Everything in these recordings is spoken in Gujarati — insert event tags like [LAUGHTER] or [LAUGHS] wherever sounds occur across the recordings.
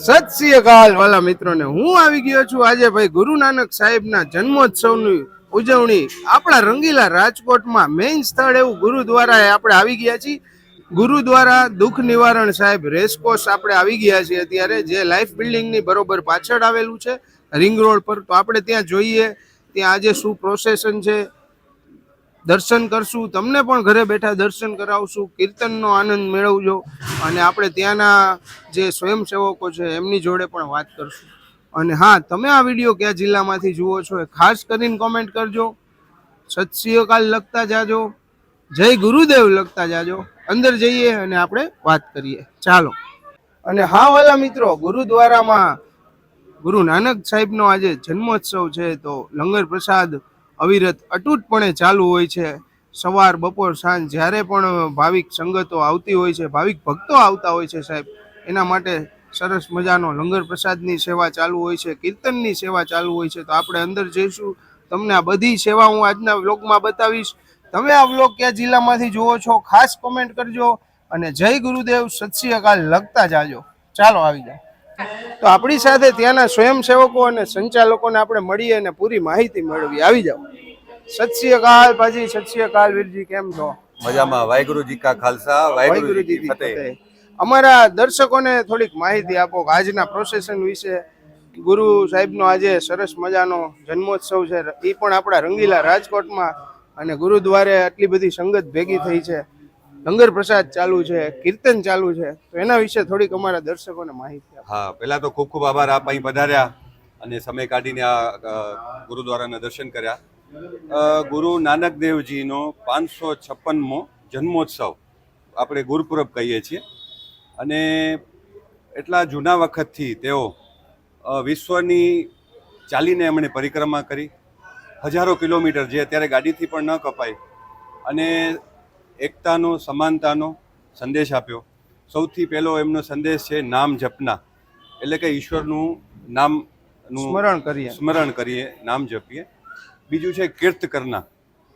સત શ્રી અકાલ વાલા મિત્રોને, હું આવી ગયો છું આજે ભાઈ ગુરુ નાનક સાહેબના જન્મોત્સવની ઉજવણી. આપણા રંગીલા રાજકોટમાં મેઇન સ્થળ એવું ગુરુદ્વારાએ આપણે આવી ગયા છીએ. ગુરુદ્વારા દુઃખ નિવારણ સાહેબ રેસકોર્સ આપણે આવી ગયા છીએ અત્યારે, જે લાઈફ બિલ્ડિંગની બરોબર પાછળ આવેલું છે. રિંગ રોડ પર તો આપણે ત્યાં જોઈએ. ત્યાં આજે શું પ્રોસેસન છે? દર્શન કરશું. તમને પણ ઘરે બેઠા દર્શન કરાવશું. કીર્તનનો આનંદ મેળવજો. અને આપણે ત્યાંના જે સ્વયંસેવકો છે, એમની જોડે પણ વાત કરશું. અને હા, તમે આ વીડિયો કયા જિલ્લામાંથી જુઓ છો એ ખાસ કરીને કોમેન્ટ કરજો. સત શ્રી લખતા જાજો. જય ગુરુદેવ લખતા જાજો. અંદર જઈએ અને આપણે વાત કરીએ. ચાલો. અને હા, વાલા મિત્રો, ગુરુદ્વારામાં ગુરુ નાનક સાહેબનો આજે જન્મોત્સવ છે, તો લંગર પ્રસાદ અવિરત અટૂટપણે ચાલુ હોય છે. સવાર, બપોર, સાંજ જ્યારે પણ ભાવિક સંગતો આવતી હોય છે, ભાવિક ભક્તો આવતા હોય છે સાહેબ, એના માટે સરસ મજાનો લંગર પ્રસાદની સેવા ચાલુ હોય છે, કીર્તનની સેવા ચાલુ હોય છે. તો આપણે અંદર જઈશું. તમને આ બધી સેવા હું આજના વ્લોગમાં બતાવીશ. તમે આ વ્લોગ કયા જિલ્લામાંથી જુઓ છો, ખાસ કોમેન્ટ કરજો અને જય ગુરુદેવ, સત શ્રી અકાલ. લખતા જાજો. ચાલો, આવી જાઓ. તો આપણી સાથે ત્યાંના સ્વયંસેવકો અને સંચાલકોને આપણે મળીએ અને પૂરી માહિતી મેળવી આવી જાઓ. સત શ્રી અકાલ પાજી સત શ્રી અકાલ વીરજી કેમ છો? મજામાં. વાહેગુરુજી કા ખાલસા વાહેગુરુજી ફતેહ. અમારા દર્શકોને થોડીક માહિતી આપો કે આજના પ્રોસેસન વિશે. ગુરુ સાહેબનો આજે સરસ મજાનો જન્મોત્સવ છે. એ પણ આપણા રંગીલા રાજકોટમાં અને ગુરુદ્વારે આટલી બધી સંગત ભેગી થઈ છે. લંગર પ્રસાદ ચાલુ છે, કીર્તન ચાલુ છે, તો એના વિશે થોડીક અમારા દર્શકોને માહિતી હા, પહેલા તો ખૂબ ખૂબ આભાર. આપ અહીં પધાર્યા અને સમય કાઢીને આ ગુરુદ્વારાના દર્શન કર્યા. ગુરુ નાનક દેવજીનો પાંચસો છપ્પનમો જન્મોત્સવ આપણે ગુરુપુરબ કહીએ છીએ. અને એટલા જૂના વખતથી તેઓ વિશ્વની ચાલીને એમણે પરિક્રમા કરી. હજારો કિલોમીટર જે અત્યારે ગાડીથી પણ ન કપાય. અને એકતાનો સમાનતાનો સંદેશ આપ્યો. સૌથી પહેલો એમનો સંદેશ છે નામ જપના. એટલે કે ઈશ્વરનું નામનું સ્મરણ કરીએ. સ્મરણ કરીએ નામ જપીએ. બીજું છે કીર્ત કરના.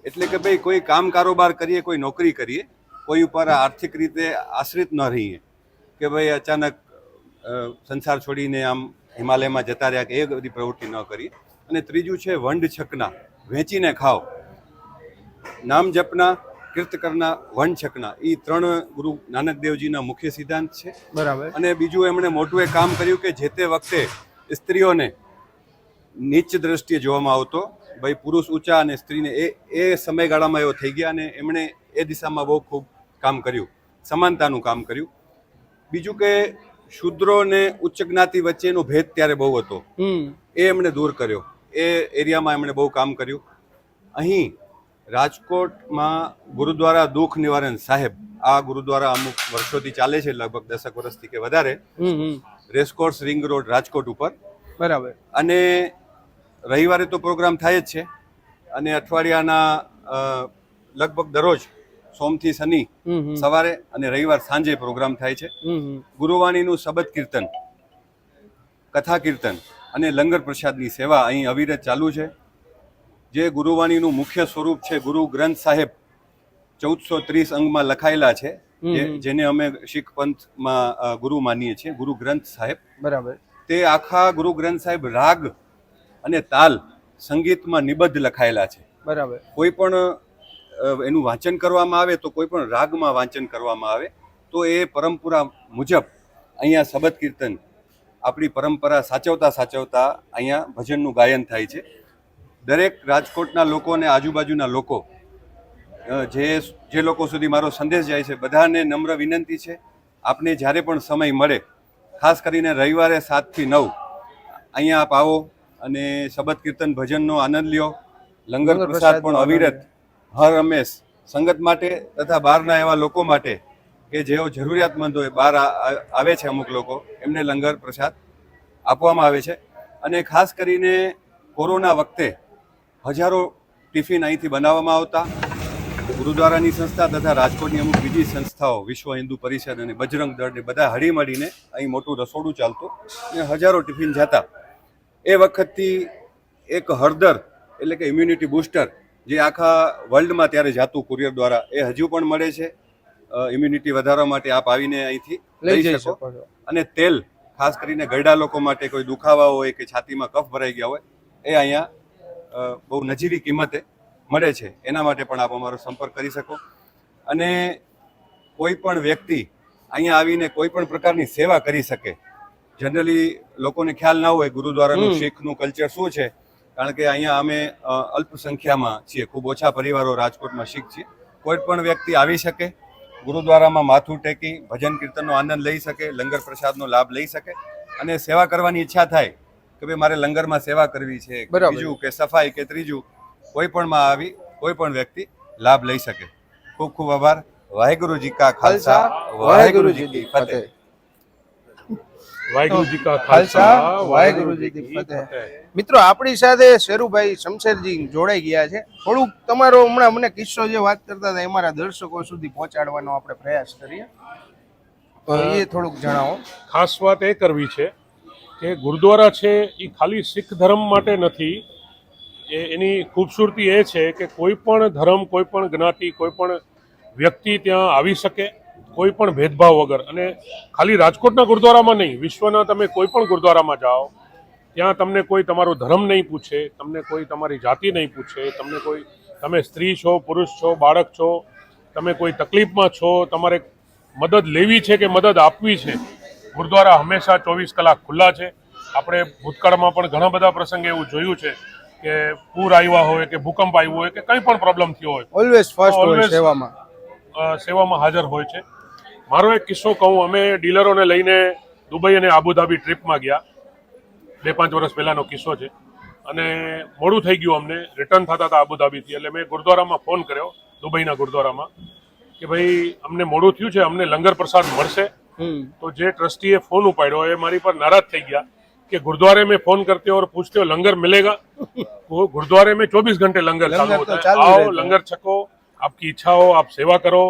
એટલે કે ભાઈ કોઈ કામ કારોબાર કરીએ કોઈ નોકરી કરીએ કોઈ ઉપર આર્થિક રીતે આશ્રિત ન રહીએ. કે ભાઈ અચાનક સંસાર છોડીને આમ હિમાલયમાં જતા રહ્યા કે એ બધી પ્રવૃત્તિ ન કરીએ અને ત્રીજું છે વંડ છકના. વેચીને ખાઓ. નામ જપના કીર્ત કરના છકના એ ત્રણ ગુરુ નાનક દેવજીના મુખ્ય સિદ્ધાંત છે. બરાબર. અને બીજું એમણે મોટું એક કામ કર્યું કે જે તે વખતે સ્ત્રીઓને નીચ દ્રષ્ટિએ જોવામાં આવતો ભાઈ પુરુષ ઊંચા અને સ્ત્રીને એ એ સમયગાળામાં એવો થઈ ગયા અને એમણે એ દિશામાં બહુ ખૂબ કામ કર્યું સમાનતાનું કામ કર્યું. બીજું કે શુદ્રો અને ઉચ્ચ જ્ઞાતિ વચ્ચેનો ભેદ ત્યારે બહુ હતો. એ એમણે દૂર કર્યો. એ એરિયામાં એમણે બહુ કામ કર્યું. અહીં રાજકોટમાં ગુરુદ્વારા દુઃખ નિવારણ સાહેબ આ ગુરુદ્વારા અમુક વર્ષોથી ચાલે છે લગભગ દસક વર્ષથી કે વધારે. રેસકોર્સ રિંગ રોડ રાજકોટ ઉપર. બરાબર. અને રવિવારે તો પ્રોગ્રામ થાય જ છે. અને અઠવાડિયાના લગભગ દરરોજ સોમથી શનિ સવારે અને રવિવાર સાંજે પ્રોગ્રામ થાય છે. ગુરુવાણીનું શબદ કીર્તન કથા કીર્તન અને લંગર પ્રસાદની સેવા અહીં અવિરત ચાલુ છે. જે ગુરુવાણીનું મુખ્ય સ્વરૂપ છે ગુરુ ગ્રંથ સાહેબ ચૌદસો ત્રીસ અંગમાં લખાયેલા છે જેને અમે શીખ પંથમાં ગુરુ માનીએ છીએ ગુરુ ગ્રંથ સાહેબ. બરાબર. તે આખા ગુરુ ગ્રંથ સાહેબ રાગ અને તાલ સંગીતમાં નિબદ્ધ લખાયેલા છે. બરાબર. કોઈ પણ એનું વાંચન કરવામાં આવે તો કોઈ પણ રાગમાં વાંચન કરવામાં આવે તો એ પરંપરા મુજબ અહીંયા શબદ કીર્તન આપણી પરંપરા સાચવતા સાચવતા અહીંયા ભજનનું ગાયન થાય છે. દરેક રાજકોટના લોકો અને આજુબાજુના લોકો જે જે લોકો સુધી મારો સંદેશ જાય છે બધાને નમ્ર વિનંતી છે. આપને જ્યારે પણ સમય મળે ખાસ કરીને રવિવારે સાતથી નવ અહીંયા આપ આવો અને શબદ કીર્તન ભજનનો આનંદ લ્યો. લંગર પ્રસાદ પણ અવિરત હર હંમેશ. સંગત માટે તથા બહારના એવા લોકો માટે કે જેઓ જરૂરિયાતમંદ હોય બહાર આવે છે અમુક લોકો એમને લંગર પ્રસાદ આપવામાં આવે છે. અને ખાસ કરીને કોરોના વખતે હજારો ટિફિન અહીંથી બનાવવામાં આવતા. ગુરુદ્વારાની સંસ્થા તથા રાજકોટની અમુક બીજી સંસ્થાઓ વિશ્વ હિન્દુ પરિષદ અને બજરંગ દળ ને બધા હળીમળીને અહીં મોટું રસોડું ચાલતું અને હજારો ટિફિન જતા. એ વખતથી એક હળદર એટલે કે ઇમ્યુનિટી બૂસ્ટર જે આખા વર્લ્ડમાં ત્યારે જાતું કુરિયર દ્વારા એ હજુ પણ મળે છે. ઇમ્યુનિટી વધારવા માટે આપ આવીને અહીંથી લઈ જઈ શકો. અને તેલ ખાસ કરીને ગરડા લોકો માટે કોઈ દુખાવા હોય કે છાતીમાં કફ ભરાઈ ગયા હોય એ અહીંયા બહુ નજીવી કિંમતે મળે છે. એના માટે પણ આપ અમારો સંપર્ક કરી શકો. અને કોઈ પણ વ્યક્તિ અહીંયા આવીને કોઈ પણ પ્રકારની સેવા કરી શકે જનરલી લોકોને ખ્યાલ ના હોય ગુરુદ્વારાનું શીખનું કલ્ચર શું છે કારણ કે અહીંયા અમે અલ્પ સંખ્યામાં છીએ ખૂબ ઓછા પરિવારો રાજકોટમાં શીખ છીએ. કોઈ પણ વ્યક્તિ આવી શકે ગુરુદ્વારામાં માથું ટેકી ભજન કીર્તનનો આનંદ લઈ શકે લંગર પ્રસાદનો લાભ લઈ શકે અને સેવા કરવાની ઈચ્છા થાય કે ભાઈ મારે લંગરમાં સેવા કરવી છે બીજું કે સફાઈ કે ત્રીજું કોઈ પણ માં આવી કોઈ પણ વ્યક્તિ લાભ લઈ શકે. ખૂબ ખૂબ આભાર. વાહેગુરુજી કા ખાલસા વાહેગુરુજી કી ફતેહ. વાહેગુરુજી કા ખાલસા વાહેગુરુજી કી ફતેહ. મિત્રો આપણી સાથે શેરુભાઈ શમશેરજી જોડાઈ ગયા છે. થોડુંક તમારો હમણાં મને કિસ્સો જે વાત કરતા હતા એ મારા દર્શકો સુધી પહોંચાડવાનો આપણે પ્રયાસ કરીએ. તો એ થોડુંક જણાવો. ખાસ વાત એ કરવી છે કે ગુરુદ્વારા છે એ ખાલી શીખ ધર્મ માટે નથી. એ એની ખૂબસૂરતી એ છે કે કોઈ પણ ધર્મ, કોઈ પણ જ્ઞાતિ, કોઈ પણ વ્યક્તિ ત્યાં આવી શકે, કોઈ પણ ભેદભાવ વગર. અને ખાલી રાજકોટના ગુરુદ્વારામાં નહીં, વિશ્વના તમે કોઈ પણ ગુરુદ્વારામાં જાઓ, ત્યાં તમને કોઈ તમારો ધર્મ નહીં પૂછે, તમને કોઈ તમારી જાતિ નહીં પૂછે, તમને કોઈ, તમે સ્ત્રી છો, પુરુષ છો, બાળક છો, તમે કોઈ તકલીફમાં છો, તમારે મદદ લેવી છે કે મદદ આપવી છે? ગુરુદ્વારા હંમેશા ચોવીસ કલાક ખુલ્લા છે. આપણે ભૂતકાળમાં પણ ઘણા બધા પ્રસંગે એવું જોયું છે કે પૂર આવ્યા હોય કે ભૂકંપ આવ્યો હોય કે કંઈ પણ પ્રોબ્લેમ થયો હોય ઓલવેઝ ફર્સ્ટ હોય સેવામાં. સેવામાં હાજર હોય છે. મારો એક કિસ્સો કહું અમે ડીલરોને લઈને દુબઈ અને આબુધાબી ટ્રીપમાં ગયા. બે પાંચ વર્ષ પહેલાનો કિસ્સો છે. અને મોડું થઈ ગયું અમને. રિટર્ન થતા હતા આબુધાબીથી. એટલે મેં ગુરુદ્વારામાં ફોન કર્યો દુબઈના ગુરુદ્વારામાં કે ભાઈ અમને મોડું થયું છે અમને લંગર પ્રસાદ મળશે. तो તો ट्रस्टी ए फ़ोन उपाड़ो એ મારી पर नाराज़ थी गया कि गुरुद्वारे में फ़ोन करते हो और पूछते हो लंगर मिलेगा? [LAUGHS] वो गुरुद्वारे में 24 घंटे लंगर, चालू होता है। आओ लंगर छको आपकी इच्छा हो आप सेवा करो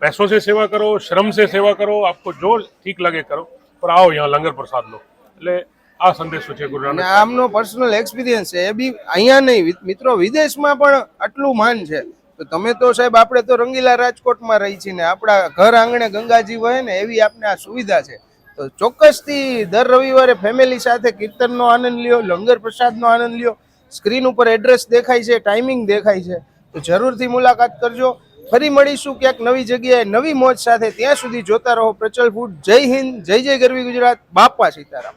पैसों से सेवा करो श्रम से सेवा करो आपको जो ठीक लगे करो पर आओ यहाँ લંગર પ્રસાદ લો એટલે આ સંદેશો છે ગુરુ નાનક આમનો पर्सनल एक्सपीरियंस है अभी બી नहीं मित्रों विदेश में પણ આટલું માન છે. તો તમે તો સાહેબ, આપણે તો રંગીલા રાજકોટમાં રહી છીએ ને આપણા ઘર આંગણે ગંગાજી વહે ને એવી આપને આ સુવિધા છે. તો ચોક્કસથી દર રવિવારે ફેમિલી સાથે કીર્તનનો આનંદ લ્યો, લંગર પ્રસાદનો આનંદ લ્યો. સ્ક્રીન ઉપર એડ્રેસ દેખાય છે ટાઈમિંગ દેખાય છે. તો જરૂરથી મુલાકાત કરજો. ફરી મળીશું ક્યાંક નવી જગ્યાએ નવી મોજ સાથે. ત્યાં સુધી જોતા રહો પ્રચલ ફૂડ જય હિન્દ, જય જય ગરવી ગુજરાત. બાપા સીતારામ.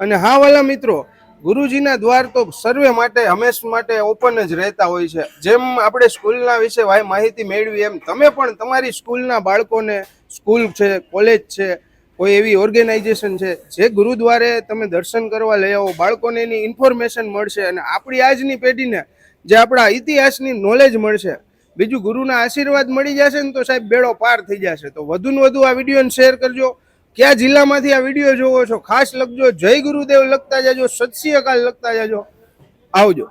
અને હા વાલા મિત્રો ગુરુજીના દ્વાર તો સર્વે માટે, હંમેશ માટે ઓપન જ રહેતા હોય છે. જેમ આપણે સ્કૂલના વિશે માહિતી મેળવી એમ, તમે પણ તમારી સ્કૂલના બાળકોને, સ્કૂલ છે, કોલેજ છે, કોઈ એવી ઓર્ગેનાઇઝેશન છે, જે ગુરુદ્વારે તમે દર્શન કરવા લઈ આવો, બાળકોને એની ઇન્ફોર્મેશન મળશે અને આપણી આજની પેઢીને જે આપણા ઇતિહાસની નોલેજ મળશે. બીજું ગુરુના આશીર્વાદ મળી જશે ને તો સાહેબ બેડો પાર થઈ જશે. તો વધુને વધુ આ વિડીયોને શેર કરજો. કયા જિલ્લામાંથી આ વીડિયો જોવો છો? ખાસ લખજો. જય ગુરુદેવ લખતા જાજો. સત શ્રી અકાલ લખતા જાજો. આવજો.